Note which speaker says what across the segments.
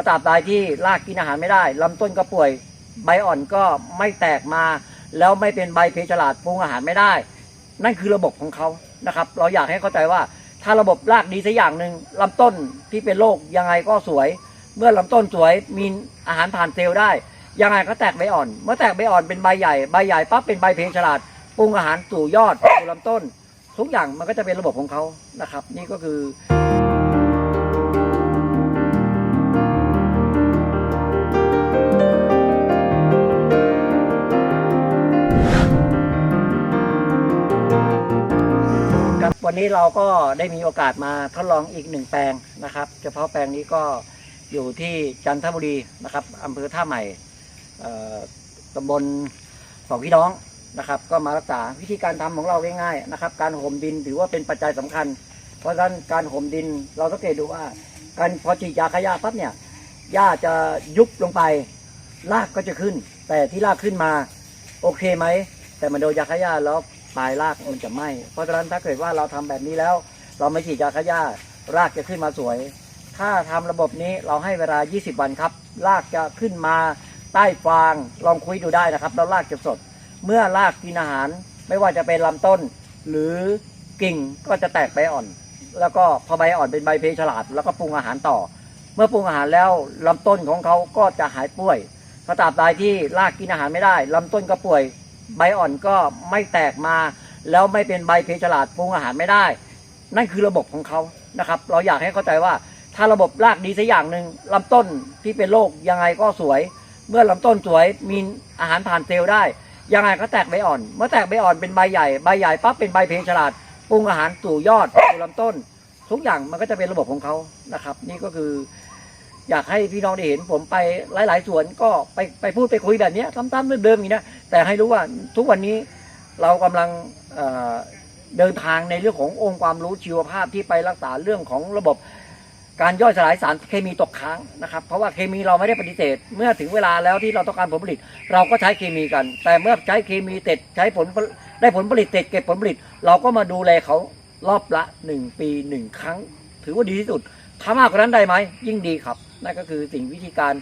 Speaker 1: ราะตราบใดที่รากกินอาหารไม่ได้ลำต้นก็ป่วย ใบอ่อนก็ไม่แตกมา แล้วไม่เป็นใบเพฉลาดปรุงอาหารไม่ได้ นั่นคือระบบของเขานะครับ เราอยากให้เข้าใจว่าถ้าระบบรากดีสักอย่างหนึ่งลำต้นที่เป็นโรคยังไงก็สวย เมื่อลำต้นสวยมีอาหารผ่านเซลล์ได้ ยังไงก็แตกใบอ่อน เมื่อแตกใบอ่อนเป็นใบใหญ่ใบใหญ่ปั๊บเป็นใบเพฉลาดปรุงอาหารสู่ยอดสู่ลำต้น ทุกอย่างมันก็จะเป็นระบบของเขานะครับ นี่ก็คือ นี้เราก็ได้มีโอกาสมาทดลองอีกหนึ่งแปลงนะครับ เฉพาะแปลงนี้ก็อยู่ที่จันทบุรีนะครับอำเภอท่าใหม่ตำบลสองพี่น้องนะครับ ก็มารักษาวิธีการทำของเราง่ายๆนะครับ การห่มดินถือว่าเป็นปัจจัยสำคัญ เพราะฉะนั้นการห่มดินเราสังเกตดูว่า การพอฉีดยาฆ่าหญ้าปั๊บเนี่ยหญ้าจะยุบลงไปรากก็จะขึ้น แต่ที่รากขึ้นมาโอเคไหม แต่มันโดนยาฆ่าหญ้าแล้ว ปลายรากมันจะไหม้เพราะฉะนั้นถ้าเกิดว่าเราทำแบบนี้แล้ว เราไม่ฉีดยาฆ่าหญ้ารากจะขึ้นมาสวย ถ้าทำระบบนี้เราให้เวลา 20 วันครับรากจะขึ้นมาใต้ฟางลองคุยดูได้นะครับแล้วรากจะสด เมื่อรากกินอาหารไม่ว่าจะเป็นลำต้น หรือกิ่งก็จะแตกใบอ่อน แล้วก็พอใบอ่อนเป็นใบเพฉลาด แล้วก็ปรุงอาหารต่อ เมื่อปรุงอาหารแล้วลำต้นของเขาก็จะหายป่วยเพราะตราบใดที่รากกินอาหารไม่ได้ลำต้นก็ป่วย ใบอ่อนก็ไม่แตกมา แล้วไม่เป็นใบเพฉลาดปรุงอาหารไม่ได้ นั่นคือระบบของเขานะครับ เราอยากให้เข้าใจว่าถ้าระบบรากดีสักอย่างหนึ่งลำต้นที่เป็นโรคยังไงก็สวย เมื่อลำต้นสวยมีอาหารผ่านเซลล์ได้ ยังไงก็แตกใบอ่อน เมื่อแตกใบอ่อนเป็นใบใหญ่ใบใหญ่ปั๊บเป็นใบเพฉลาดปรุงอาหารสู่ยอดสู่ลำต้น ทุกอย่างมันก็จะเป็นระบบของเขานะครับ นี่ก็คือ อยากให้พี่น้องได้เห็นผมไปหลาย ๆ สวนก็ไปไปพูดไปคุยแบบนี้ซ้ำๆเดิมๆอย่างนี้นะแต่ให้รู้ว่าทุกวันนี้เรากำลังเดินทางในเรื่องขององค์ความรู้ชีวภาพที่ไปรักษาเรื่องของระบบการย่อยสลายสารเคมีตกค้างนะครับ เพราะว่าเคมีเราไม่ได้ปฏิเสธ เมื่อถึงเวลาแล้วที่เราต้องการผลผลิต เราก็ใช้เคมีกัน แต่เมื่อใช้เคมีเสร็จใช้ผลได้ผลผลิตเสร็จเก็บผลผลิต เราก็มาดูแลเขารอบละหนึ่งปีหนึ่งครั้ง ถือว่าดีที่สุดถ้ามากกว่านั้นได้ไหมยิ่งดีครับ นั่นก็คือสิ่งวิธีการ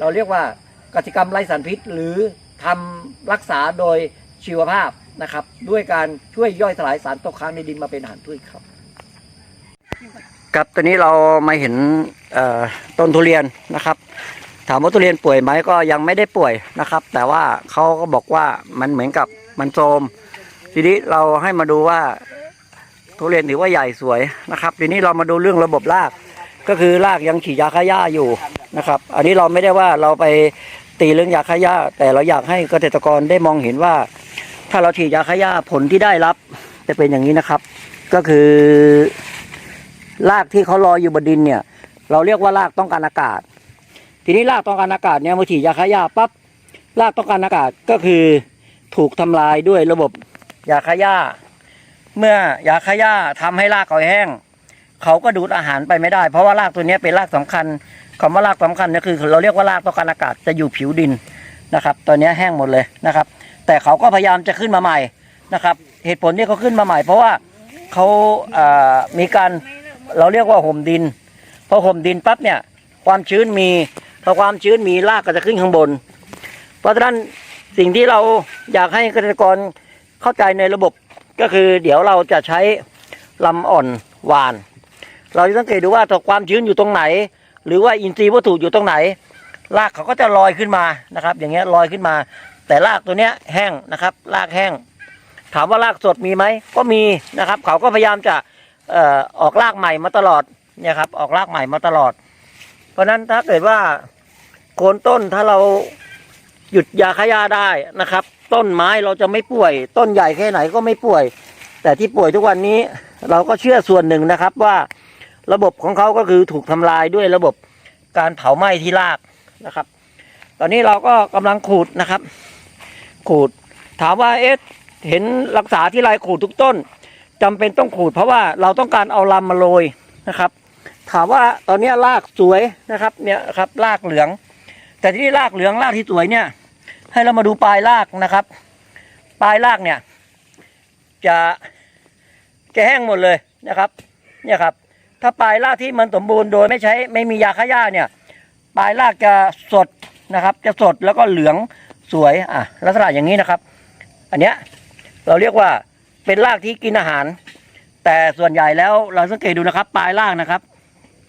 Speaker 1: เราเรียกว่ากสิกรรมไร้สารพิษ หรือทำรักษาโดยชีวภาพนะครับ ด้วยการช่วยย่อยสลายสารตกค้างในดินมาเป็นอาหารพืชครับครับตอนนี้เรามาเห็นต้นทุเรียนนะครับ ถามว่าทุเรียนป่วยไหมก็ยังไม่ได้ป่วยนะครับ แต่ว่าเขาก็บอกว่ามันเหมือนกับมันโทมทีนี้เราให้มาดูว่าทุเรียนถือว่าใหญ่สวยนะครับ ทีนี้เรามาดูเรื่องระบบราก ก็คือรากยังฉีดยาฆ่าหญ้าอยู่นะครับ อันนี้เราไม่ได้ว่าเราไปตีเรื่องยาฆ่าหญ้า แต่เราอยากให้เกษตรกรได้มองเห็นว่า ถ้าเราฉีดยาฆ่าหญ้าผลที่ได้รับจะเป็นอย่างนี้นะครับ ก็คือรากที่เขาลอยอยู่บนดินเนี่ย เราเรียกว่ารากต้องการอากาศ ทีนี้รากต้องการอากาศเนี่ยเมื่อฉีดยาฆ่าหญ้าปั๊บรากต้องการอากาศก็คือถูกทำลายด้วยระบบยาฆ่าหญ้า เมื่อยาฆ่าหญ้าทำให้รากเขาแห้ง เขาก็ดูดอาหารไปไม่ได้ เพราะว่ารากตัวนี้เป็นรากสำคัญคำว่ารากสำคัญเนี่คือ เราเรียกว่ารากต้องการอากาศจะอยู่ผิวดินนะครับตอนนี้แห้งหมดเลยนะครับ แต่เขาก็พยายามจะขึ้นมาใหม่นะครับ เหตุผลที่เขาขึ้นมาใหม่ เพราะว่าเขาเอ่อมีการเราเรียกว่าห่มดินพอห่มดินปั๊บเนี่ยความชื้นมีพอความชื้นมีรากก็จะขึ้นข้างบน เพราะฉะนั้นสิ่งที่เราอยากให้เกษตรกรเข้าใจในระบบก็คือเดี๋ยวเราจะใช้ลำอ่อนหวาน เราจะสังเกตดูว่าถ้าความชื้นอยู่ตรงไหน หรือว่าอินทรีย์วัตถุอยู่ตรงไหน รากเขาก็จะลอยขึ้นมานะครับ อย่างเงี้ยลอยขึ้นมา แต่รากตัวเนี้ยแห้งนะครับ รากแห้ง ถามว่ารากสดมีไหมก็มีนะครับ เขาก็พยายามจะเอ่อออกรากใหม่มาตลอดเนี่ยครับออกรากใหม่มาตลอด เพราะฉะนั้นถ้าเกิดว่าโคนต้นถ้าเราหยุดยาฆ่าหญ้าได้นะครับ ต้นไม้เราจะไม่ป่วย ต้นใหญ่แค่ไหนก็ไม่ป่วย แต่ที่ป่วยทุกวันนี้เราก็เชื่อส่วนหนึ่งนะครับว่า ระบบของเขาก็คือถูกทำลายด้วยระบบการเผาไหม้ที่รากนะครับ ตอนนี้เราก็กำลังขูดนะครับ ขูดถามว่าเอ๊ะเห็นรักษาที่ไรขูดทุกต้นจำเป็นต้องขูดเพราะว่าเราต้องการเอาลำมาโรยนะครับ ถามว่าตอนนี้รากสวยนะครับเนี่ยครับรากเหลือง แต่ที่นี่รากเหลืองรากที่สวยเนี่ย ให้เรามาดูปลายรากนะครับ ปลายรากเนี่ย จะจะแห้งหมดเลยนะครับ เนี่ยครับ ถ้าปลายรากที่มันสมบูรณ์โดยไม่ใช้ไม่มียาฆ่าหญ้าเนี่ยปลายรากจะสดนะครับ จะสดแล้วก็เหลืองสวยอะลักษณะอย่างนี้นะครับ อันเนี้ยเราเรียกว่าเป็นรากที่กินอาหาร แต่ส่วนใหญ่แล้วเราสังเกตดูนะครับ ปลายรากนะครับ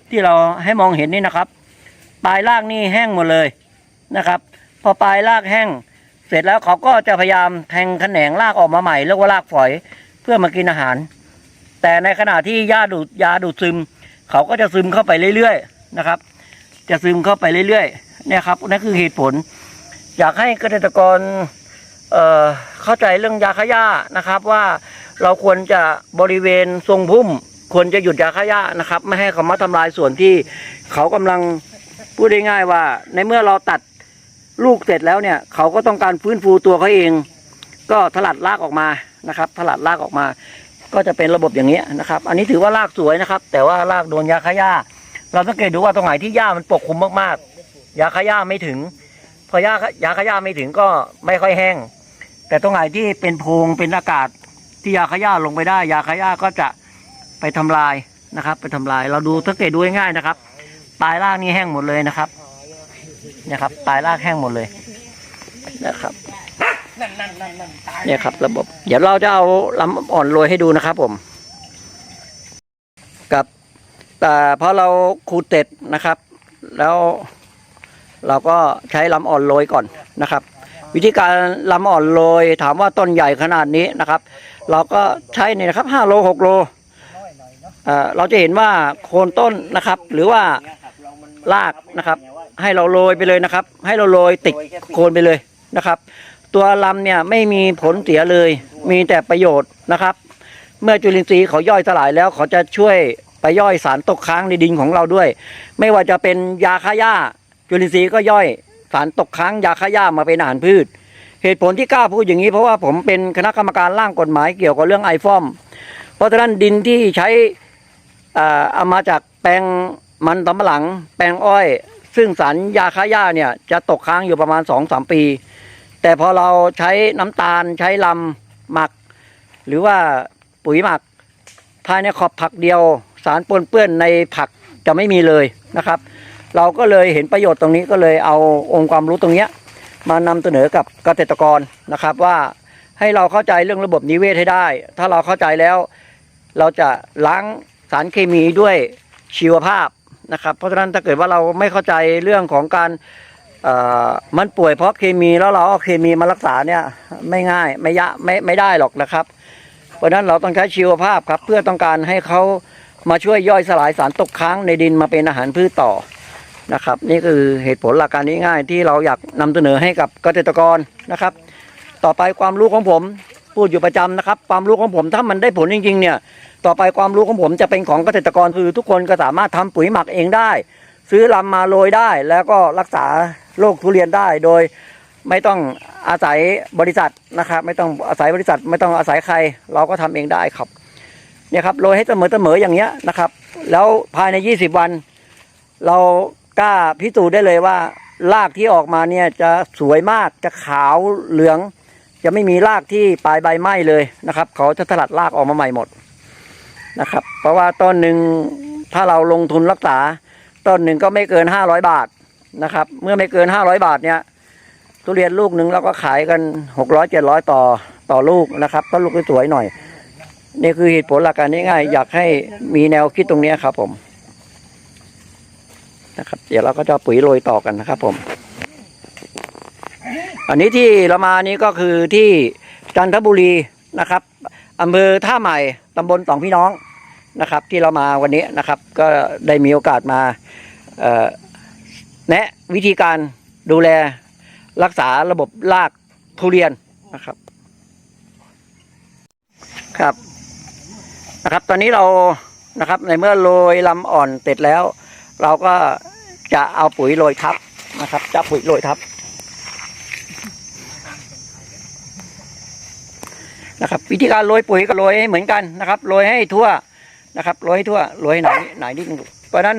Speaker 1: ที่เราให้มองเห็นนี่นะครับ ปลายรากนี่แห้งหมดเลยนะครับ พอปลายรากแห้ง เสร็จแล้วเขาก็จะพยายามแทงแขนงรากออกมาใหม่เรียกว่ารากฝอย เพื่อมากินอาหาร แต่ในขณะที่ยาดูดยาดูดซึม เขาก็จะซึมเข้าไปเรื่อยๆนะครับ จะซึมเข้าไปเรื่อยๆเนี่ยครับนั่นคือเหตุผล อยากให้เกษตรกรเเข้าใจเรื่องยาฆ่าหญ้านะครับ ว่าเราควรจะบริเวณทรงพุ่ม ควรจะหยุดยาฆ่าหญ้านะครับ ไม่ให้เขามาทำลายส่วนที่เขากำลังพูดได้ง่ายว่า ในเมื่อเราตัดลูกเสร็จแล้วเนี่ยเขาก็ต้องการฟื้นฟูตัวเขาเอง ก็ถลัดรากออกมานะครับ ถลัดรากออกมา ก็จะเป็นระบบอย่างนี้นะครับ อันนี้ถือว่ารากสวยนะครับ แต่ว่ารากโดนยาฆ่าหญ้า เราสังเกตดูว่าตรงไหนที่หญ้ามันปกคลุมมากๆ ยาฆ่าหญ้าไม่ถึง พอยายาฆ่าหญ้าไม่ถึงก็ไม่ค่อยแห้ง แต่ตรงไหนที่เป็นโพรงเป็นอากาศที่ยาฆ่าหญ้าลงไปได้ ยาฆ่าหญ้าก็จะไปทำลายนะครับ ไปทำลาย เราดูสังเกตดูง่ายๆนะครับปลายรากนี่แห้งหมดเลยนะครับนี่ครับปลายรากแห้งหมดเลยนะครับ เนี่ยครับ ระบบ เดี๋ยวเราจะเอาลำอ่อนโรยให้ดูนะครับผม กับแต่พอเราขูดเสร็จนะครับ แล้วเราก็ใช้ลำอ่อนโรยก่อนนะครับ วิธีการลำอ่อนโรยถามว่าต้นใหญ่ขนาดนี้นะครับ เราก็ใช้เนี่ยนะครับห้าโลหกโลเราจะเห็นว่าโคนต้นนะครับ หรือว่ารากนะครับ ให้เราโรยไปเลยนะครับ ให้เราโรยติดโคนไปเลยนะครับ ตัวลำเนี่ยไม่มีผลเสียเลย มีแต่ประโยชน์นะครับ เมื่อจุลินทรีย์เขาย่อยสลายแล้วเขาจะช่วยไปย่อยสารตกค้างในดินของเราด้วย ไม่ว่าจะเป็นยาฆ่าหญ้า จุลินทรีย์ก็ย่อยสารตกค้างยาฆ่าหญ้ามาเป็นอาหารพืช เหตุผลที่กล้าพูดอย่างนี้เพราะว่าผมเป็นคณะกรรมการร่างกฎหมายเกี่ยวกับเรื่องไอฟอม เพราะฉะนั้นดินที่ใช้เอ่อเอามาจากแปลงมันสำปะหลัง แปลงอ้อย ซึ่งสารยาฆ่าหญ้าเนี่ยจะตกค้างอยู่ประมาณ2อสปี แต่พอเราใช้น้ำตาลใช้ลำหมัก หรือว่าปุ๋ยหมัก ภายในขอบผักเดียว สารปนเปื้อนในผักจะไม่มีเลยนะครับ เราก็เลยเห็นประโยชน์ตรงนี้ก็เลยเอาองค์ความรู้ตรงนี้มานำเสนอกับเกษตรกรนะครับว่าให้เราเข้าใจเรื่องระบบนิเวศให้ได้ ถ้าเราเข้าใจแล้ว เราจะล้างสารเคมีด้วยชีวภาพนะครับ เพราะฉะนั้นถ้าเกิดว่าเราไม่เข้าใจเรื่องของการ มันป่วยเพราะเคมีแล้วเราเอาเคมีมารักษาเนี่ยไม่ง่ายไม่ยะไม่ไม่ได้หรอกนะครับ เพราะฉะนั้นเราต้องใช้ชีวภาพครับ เพื่อต้องการให้เขามาช่วยย่อยสลายสารตกค้างในดินมาเป็นอาหารพืชต่อนะครับ นี่คือเหตุผลหลักการง่ายๆที่เราอยากนำเสนอให้กับเกษตรกรนะครับ ต่อไปความรู้ของผมพูดอยู่ประจำนะครับ ความรู้ของผมถ้ามันได้ผลจริงๆเนี่ยต่อไปความรู้ของผมจะเป็นของเกษตรกรคือทุกคนก็สามารถทำปุ๋ยหมักเองได้ ซื้อลำมาโรยได้ แล้วก็รักษาโรคทุเรียนได้โดยไม่ต้องอาศัยบริษัทนะครับ ไม่ต้องอาศัยบริษัท ไม่ต้องอาศัยใคร เราก็ทำเองได้ครับเนี่ยครับโรยให้เสมอเสมออย่างเงี้ยนะครับ แล้วภายใน 20 วัน เรากล้าพิสูจน์ได้เลยว่ารากที่ออกมาเนี่ยจะสวยมากจะขาวเหลือง จะไม่มีรากที่ปลายใบไหม้เลยนะครับ เขาจะสลัดรากออกมาใหม่หมดนะครับ เพราะว่าต้นหนึ่งถ้าเราลงทุนรักษา ต้นหนึ่งก็ไม่เกิน500บาทนะครับ เมื่อไม่เกิน500บาทเนี่ยทุเรียนลูกหนึ่งเราก็ขายกันหกร้อยเจ็ดร้อยต่อต่อลูกนะครับก็ลูกสวยๆหน่อย นี่คือเหตุผลหลักการง่ายๆอยากให้มีแนวคิดตรงนี้ครับ ผมนะครับ เดี๋ยวเราก็จะปุ๋ยโรยต่อกันนะครับ ผม อันนี้ที่เรามานี้ก็คือที่จันทบุรีนะครับอำเภอท่าใหม่ตำบลสองพี่น้อง นะครับที่เรามาวันนี้นะครับ ก็ได้มีโอกาสมาแนะวิธีการดูแลรักษาระบบรากทุเรียนนะครับครับนะครับ ตอนนี้เรานะครับในเมื่อโรยลำอ่อนเสร็จแล้ว เราก็จะเอาปุ๋ยโรยทับนะครับ จะปุ๋ยโรยทับนะครับ วิธีการโรยปุ๋ยก็โรยให้เหมือนกันนะครับโรยให้ทั่ว นะครับโรยให้ทั่วโรยให้ไหนไหนนิดนึงเพราะนั้น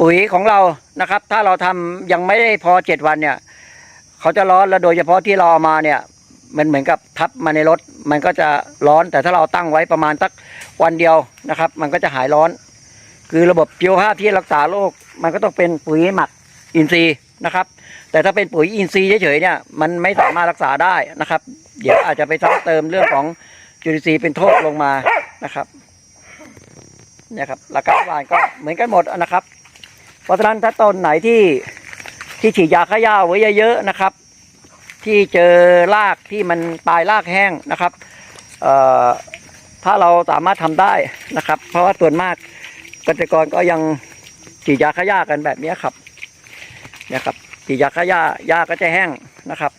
Speaker 1: ปุ๋ยของเรานะครับ ถ้าเราทำยังไม่ได้พอเจ็ดวันเนี่ย เขาจะร้อนแล้วโดยเฉพาะที่เราเอามาเนี่ย มันเหมือนกับทับมาในรถ มันก็จะร้อนแต่ถ้าเราตั้งไว้ประมาณสักวันเดียวนะครับ มันก็จะหายร้อน คือระบบชีวภาพที่รักษาโรคมันก็ต้องเป็นปุ๋ยหมักอินทรีย์นะครับ แต่ถ้าเป็นปุ๋ยอินทรีย์เฉยๆเนี่ยมันไม่สามารถรักษาได้นะครับ เดี๋ยวอาจจะไปซ้ำเติมเรื่องของจุลินทรีย์เป็นโทษลงมานะครับ เนี่ยครับหลักการหวานก็เหมือนกันหมดนะครับ เพราะฉะนั้นถ้าต้นไหนที่ที่ฉีดยาฆ่าหญ้าไว้เยอะๆนะครับ ที่เจอรากที่มันตายรากแห้งนะครับถ้าเราสามารถทำได้นะครับ เพราะว่าส่วนมากเกษตรกรก็ยังฉีดยาฆ่าหญ้ากันแบบนี้ครับเนี่ยครับฉีดยาฆ่าหญ้าหญ้าก็จะแห้งนะครับ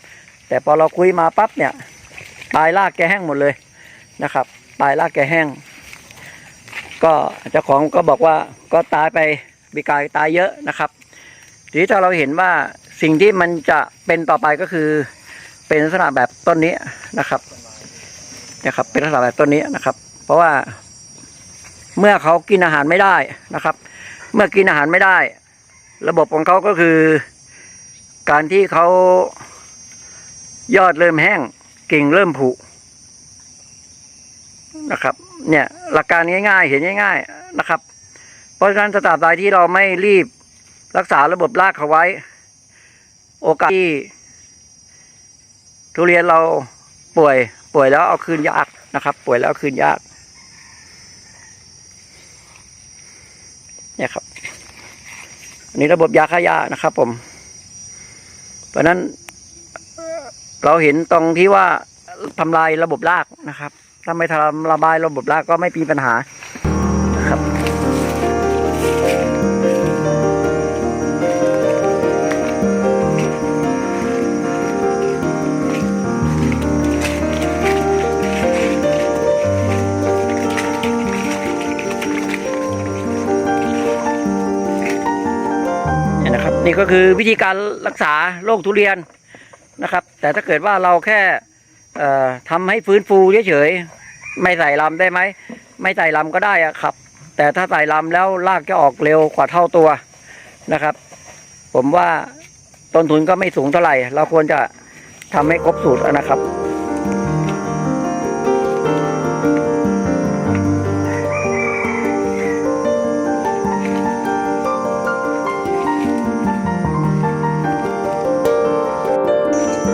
Speaker 1: แต่พอเราคุยมาปั๊บเนี่ยปลายรากแกแห้งหมดเลยนะครับ ปลายรากแกแห้ง ก็เจ้าของก็บอกว่าก็ตายไปมีกายตายเยอะนะครับ ทีนี้ถ้าเราเห็นว่าสิ่งที่มันจะเป็นต่อไปก็คือ เป็นลักษณะแบบต้นนี้นะครับนะครับ เป็นลักษณะแบบต้นนี้นะครับ เพราะว่าเมื่อเขากินอาหารไม่ได้นะครับ เมื่อกินอาหารไม่ได้ ระบบของเขาก็คือ การที่เขายอดเริ่มแห้งกิ่งเริ่มผุ นะครับ เนี่ยหลักการง่ายๆ เห็นง่าย ๆนะครับ เพราะฉะนั้นสตราบใดที่เราไม่รีบรักษาระบบรากเขาไว้ โอกาสที่ทุเรียนเราป่วยป่วยแล้วเอาคืนยากนะครับ ป่วยแล้วเอาคืนยาก เนี่ยครับอันนี้ระบบยาฆ่าหญ้านะครับผม เพราะฉะนั้น เราเห็นตรงที่ว่าทำลายระบบรากนะครับ ถ้าไม่ทำระบายระบบรากก็ไม่มีปัญหานะครับนี่นะครับนี่ก็คือวิธีการรักษาโรคทุเรียนนะครับ แต่ถ้าเกิดว่าเราแค่ ทำให้ฟื้นฟูเฉยๆไม่ใส่ลำได้ไหมไม่ใส่ลำก็ได้อะครับ แต่ถ้าใส่ลำแล้วรากจะออกเร็วกว่าเท่าตัวนะครับ ผมว่าต้นทุนก็ไม่สูงเท่าไหร่ เราควรจะทำให้ครบสูตรนะครับ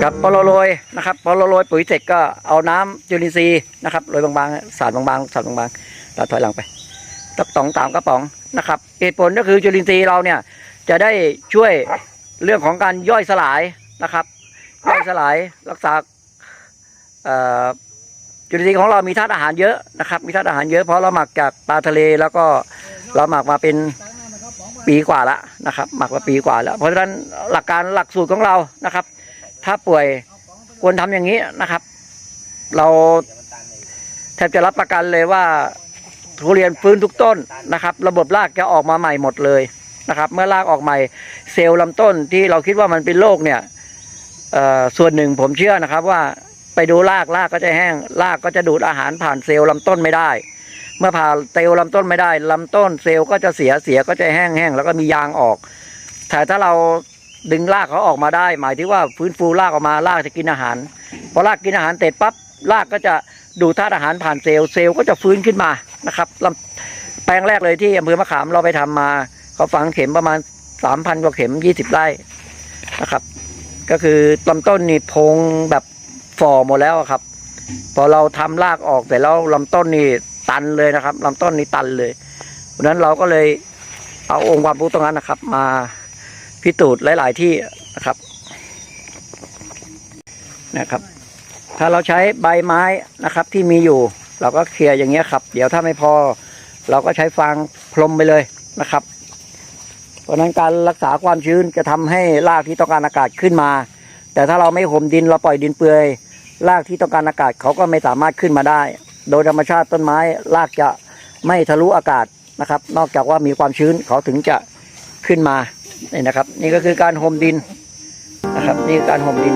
Speaker 1: ับพอเราโรยนะครับพอเราโรยปุ๋ยเสร็จก็เอาน้ำจุลินทรีย์นะครับโรยบางๆสาดบางๆสาดบางๆแล้วถอยหลังไปตักตองตามกระป๋องนะครับเหตุผลก็คือจุลินทรีย์เราเนี่ยจะได้ช่วยเรื่องของการย่อยสลายนะครับย่อยสลายรักษาจุลินทรีย์ของเรามีธาตุอาหารเยอะนะครับ มีธาตุอาหารเยอะเพราะเราหมักจากปลาทะเลแล้วก็เราหมักมาเป็นปีกว่าละนะครับ หมักมาปีกว่าแล้ว เพราะฉะนั้นหลักการหลักสูตรของเรานะครับ ถ้าป่วยควรทำอย่างนี้นะครับ เราแทบจะรับประกันเลยว่าทุเรียนฟื้นทุกต้นนะครับ ระบบรากจะออกมาใหม่หมดเลยนะครับ เมื่อรากออกใหม่ เซลล์ลำต้นที่เราคิดว่ามันเป็นโรคเนี่ยส่วนหนึ่งผมเชื่อนะครับว่าไปดูรากรากก็จะแห้งรากก็จะดูดอาหารผ่านเซลล์ลำต้นไม่ได้ เมื่อผ่านเซลล์ลำต้นไม่ได้ลำต้นเซลล์ก็จะเสียเสียก็จะแห้งแห้งแล้วก็มียางออกแต่ถ้าเรา ดึงรากเขาออกมาได้ หมายถึงว่าฟื้นฟูรากออกมารากจะกินอาหารพอรากกินอาหารเสร็จปั๊บรากก็จะดูดธาตุอาหารผ่านเซลล์เซลล์ก็จะฟื้นขึ้นมานะครับลำแปลงแรกเลยที่อำเภอมะขามเราไปทำมาเขาฝังเข็มประมาณสามพันกว่าเข็มยี่สิบไร่นะครับ ก็คือลำต้นนี่พงแบบฝ่อหมดแล้วครับ พอเราทำรากออกเสร็จแล้วลำต้นนี่ตันเลยนะครับลำต้นนี่ตันเลยเพราะนั้นเราก็เลยเอาองค์ความรู้ตรงนั้นนะครับ มา พิสูจน์หลาย ๆ ที่นะครับนะครับ ถ้าเราใช้ใบไม้นะครับที่มีอยู่ เราก็เคลียร์อย่างเงี้ยครับ เดี๋ยวถ้าไม่พอ เราก็ใช้ฟางพรมไปเลยนะครับ เพราะนั้นการรักษาความชื้นจะทำให้รากที่ต้องการอากาศขึ้นมา แต่ถ้าเราไม่ห่มดินเราปล่อยดินเปื่อยรากที่ต้องการอากาศเขาก็ไม่สามารถขึ้นมาได้ โดยธรรมชาติต้นไม้รากจะไม่ทะลุอากาศนะครับ นอกจากว่ามีความชื้นเขาถึงจะขึ้นมา นี่นะครับ นี่ก็คือการห่มดินนะครับ นี่การห่มดิน